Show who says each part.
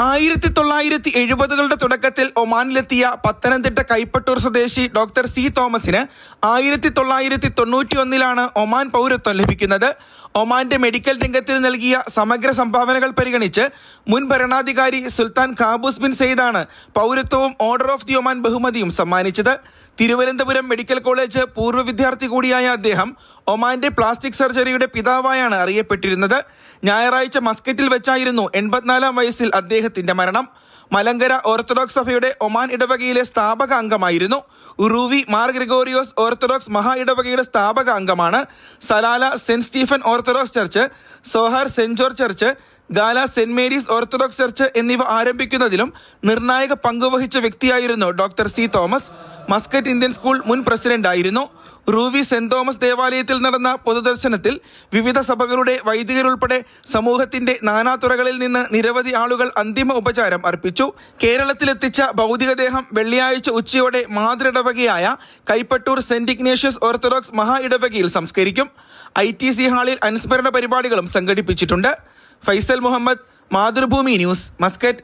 Speaker 1: ആയിരത്തി തൊള്ളായിരത്തി എഴുപതുകളുടെ തുടക്കത്തിൽ ഒമാനിലെത്തിയ പത്തനംതിട്ട കൈപ്പട്ടൂർ സ്വദേശി ഡോക്ടർ സി തോമസിന് ആയിരത്തി തൊള്ളായിരത്തി തൊണ്ണൂറ്റി ഒന്നിലാണ് ഒമാൻ പൗരത്വം ലഭിക്കുന്നത്. ഒമാന്റെ മെഡിക്കൽ രംഗത്തിൽ നൽകിയ സമഗ്ര സംഭാവനകൾ പരിഗണിച്ച് മുൻ ഭരണാധികാരി സുൽത്താൻ ഖാബൂസ് ബിൻ സെയ്ദാണ് പൗരത്വവും ഓർഡർ ഓഫ് ദി ഒമാൻ ബഹുമതിയും സമ്മാനിച്ചത്. തിരുവനന്തപുരം മെഡിക്കൽ കോളേജ് പൂർവ വിദ്യാർത്ഥി കൂടിയായ അദ്ദേഹം ഒമാന്റെ പ്ലാസ്റ്റിക് സർജറിയുടെ പിതാവായാണ് അറിയപ്പെട്ടിരുന്നത്. ഞായറാഴ്ച മസ്കറ്റിൽ വെച്ചായിരുന്നു എൺപത്തിനാലാം വയസ്സിൽ അദ്ദേഹത്തിന്റെ മരണം. മലങ്കര ഓർത്തഡോക്സ് സഭയുടെ ഒമാൻ ഇടവകയിലെ സ്ഥാപക അംഗമായിരുന്നു. ഉറൂവി മാർ ഗ്രിഗോറിയോസ് ഓർത്തഡോക്സ് മഹാ ഇടവകയുടെ സ്ഥാപക അംഗമാണ്. Salalah saint Stephen orthodox church Sohar saint George church Ghala saint Mary's orthodox church എന്നിവ ആരംഭിക്കുന്നതിലും നിർണായക പങ്കുവഹിച്ച വ്യക്തിയായിരുന്നു doctor C Thomas. Muscat Indian school മുൻ പ്രസിഡന്റ് ആയിരുന്നു. റൂവി സെന്റ് തോമസ് ദേവാലയത്തിൽ നടന്ന പൊതുദർശനത്തിൽ വിവിധ സഭകളുടെ വൈദികരുൾപ്പെടെ സമൂഹത്തിന്റെ നാനാതുറകളിൽ നിന്ന് നിരവധി ആളുകൾ അന്തിമ ഉപചാരം അർപ്പിച്ചു. കേരളത്തിലെത്തിച്ച ഭൗതികദേഹം വെള്ളിയാഴ്ച ഉച്ചയോടെ മാതൃഇടവകയായ കൈപ്പട്ടൂർ സെന്റ് ഇഗ്നേഷ്യസ് ഓർത്തഡോക്സ് മഹാ ഇടവകയിൽ സംസ്കരിക്കും. ഐ ടി സി ഹാളിൽ അനുസ്മരണ പരിപാടികളും സംഘടിപ്പിച്ചിട്ടുണ്ട്. Faisal Muhammad Mathrubhumi news Muscat.